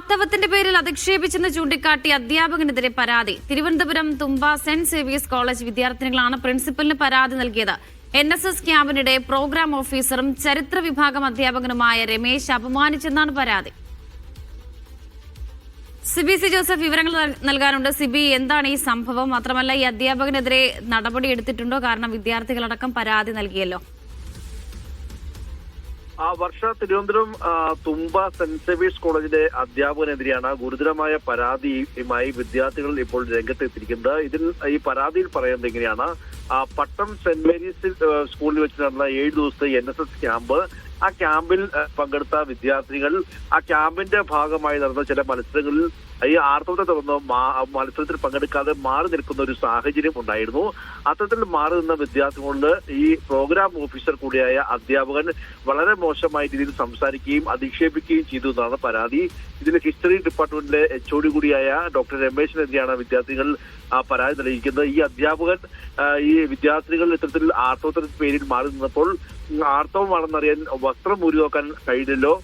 ആർത്തവത്തിന്റെ പേരിൽ അധിക്ഷേപിച്ചെന്ന് ചൂണ്ടിക്കാട്ടി അധ്യാപകനെതിരെ പരാതി. Thiruvananthapuram Thumba saint Xavier's college വിദ്യാർത്ഥിനികളാണ് പ്രിൻസിപ്പലിന് പരാതി നൽകിയത്. എൻ എസ് എസ് ക്യാമ്പിനിടെ പ്രോഗ്രാം ഓഫീസറും ചരിത്ര വിഭാഗം അധ്യാപകനുമായ രമേശ് അപമാനിച്ചെന്നാണ് പരാതി. സിബി സി ജോസഫ് വിവരങ്ങൾ നൽ- നൽകാനുണ്ട്. സിബി എന്താണ് ഈ സംഭവം? മാത്രമല്ല ഈ അധ്യാപകനെതിരെ നടപടി എടുത്തിട്ടുണ്ടോ? കാരണം വിദ്യാർത്ഥികളടക്കം പരാതി നൽകിയല്ലോ. ആ വർഷ തിരുവനന്തപുരം തുമ്പ സെന്റ് സേവിയേഴ്സ് കോളേജിലെ അധ്യാപകനെതിരെയാണ് ഗുരുതരമായ പരാതിയുമായി വിദ്യാർത്ഥികൾ ഇപ്പോൾ രംഗത്തെത്തിയിരിക്കുന്നത്. ഇതിൽ ഈ പരാതിയിൽ പറയുന്നത് എങ്ങനെയാണ്? പട്ടം സെന്റ് മേരീസ് സ്കൂളിൽ വെച്ച് നടന്ന ഏഴ് ദിവസത്തെ എൻ എസ് എസ് ക്യാമ്പ്. ആ ക്യാമ്പിൽ പങ്കെടുത്ത വിദ്യാർത്ഥികൾ ആ ക്യാമ്പിന്റെ ഭാഗമായി നടന്ന ചില മത്സരങ്ങളിൽ ഈ ആർത്തവത്തെ തുടർന്ന് മത്സരത്തിൽ പങ്കെടുക്കാതെ മാറി നിൽക്കുന്ന ഒരു സാഹചര്യം ഉണ്ടായിരുന്നു. അത്തരത്തിൽ മാറി നിന്ന വിദ്യാർത്ഥികളോട് ഈ പ്രോഗ്രാം ഓഫീസർ കൂടിയായ അധ്യാപകൻ വളരെ മോശമായ രീതിയിൽ സംസാരിക്കുകയും അധിക്ഷേപിക്കുകയും ചെയ്തു എന്നാണ് പരാതി. ഇതിൽ ഹിസ്റ്ററി ഡിപ്പാർട്ട്മെന്റിലെ എച്ച് ഒ ഡി കൂടിയായ ഡോക്ടർ രമേശിനെതിരെയാണ് വിദ്യാർത്ഥികൾ പരാതി നൽകിയിരിക്കുന്നത്. ഈ അധ്യാപകൻ ഈ വിദ്യാർത്ഥികൾ ഇത്തരത്തിൽ ആർത്തവത്തിന്റെ പേരിൽ മാറി നിന്നപ്പോൾ ആർത്തവമാണെന്നറിയാൻ വസ്ത്രം ഊരി നോക്കാൻ കഴിയില്ലല്ലോ.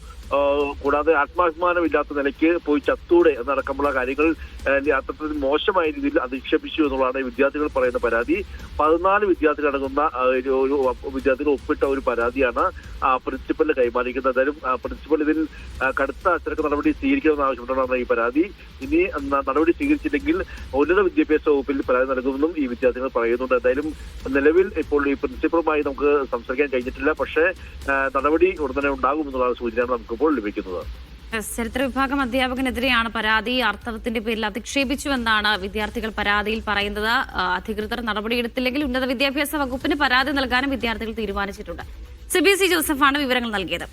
കൂടാതെ ആത്മാഭിമാനമില്ലാത്ത നിലയ്ക്ക് പോയി ചത്തൂടെ എന്നടക്കമുള്ള കാര്യങ്ങൾ അത്രത്തിൽ മോശമായ രീതിയിൽ അധിക്ഷേപിച്ചു എന്നുള്ളതാണ് വിദ്യാർത്ഥികൾ പറയുന്ന പരാതി. പതിനാല് വിദ്യാർത്ഥികൾ അടങ്ങുന്ന ഒരു വിദ്യാർത്ഥികൾ ഒപ്പിട്ട ഒരു പരാതിയാണ് പ്രിൻസിപ്പലിന് കൈമാറിക്കുന്നത് എന്തായാലും പ്രിൻസിപ്പൽ ഇതിൽ കടുത്ത അച്ചടക്ക നടപടി സ്വീകരിക്കണമെന്ന് ആവശ്യപ്പെട്ടാണ് ഈ പരാതി. ഇനി നടപടി സ്വീകരിച്ചില്ലെങ്കിൽ ഉന്നത വിദ്യാഭ്യാസ വകുപ്പിൽ പരാതി നൽകുമെന്നും ഈ വിദ്യാർത്ഥികൾ പറയുന്നുണ്ട്. എന്തായാലും നിലവിൽ ഇപ്പോൾ ഈ പ്രിൻസിപ്പളുമായി നമുക്ക് സംസാരിക്കാൻ കഴിഞ്ഞിട്ടില്ല. പക്ഷേ നടപടി ഉടനെ ഉണ്ടാകുമെന്നുള്ള സൂചനയാണ് നമുക്കിപ്പോൾ ലഭിക്കുന്നത്. ചരിത്ര വിഭാഗം അധ്യാപകനെതിരെയാണ് പരാതി. അർത്ഥവത്തിന്റെ പേരിൽ അധിക്ഷേപിച്ചുവെന്നാണ് വിദ്യാർത്ഥികൾ പരാതിയിൽ പറയുന്നത്. അധികൃതർ നടപടിയെടുത്തില്ലെങ്കിൽ ഉന്നത വിദ്യാഭ്യാസ വകുപ്പിന് പരാതി നൽകാനും വിദ്യാർത്ഥികൾ തീരുമാനിച്ചിട്ടുണ്ട്. സി ബി എസ് സി ജോസഫാണ് വിവരങ്ങൾ നൽകിയത്.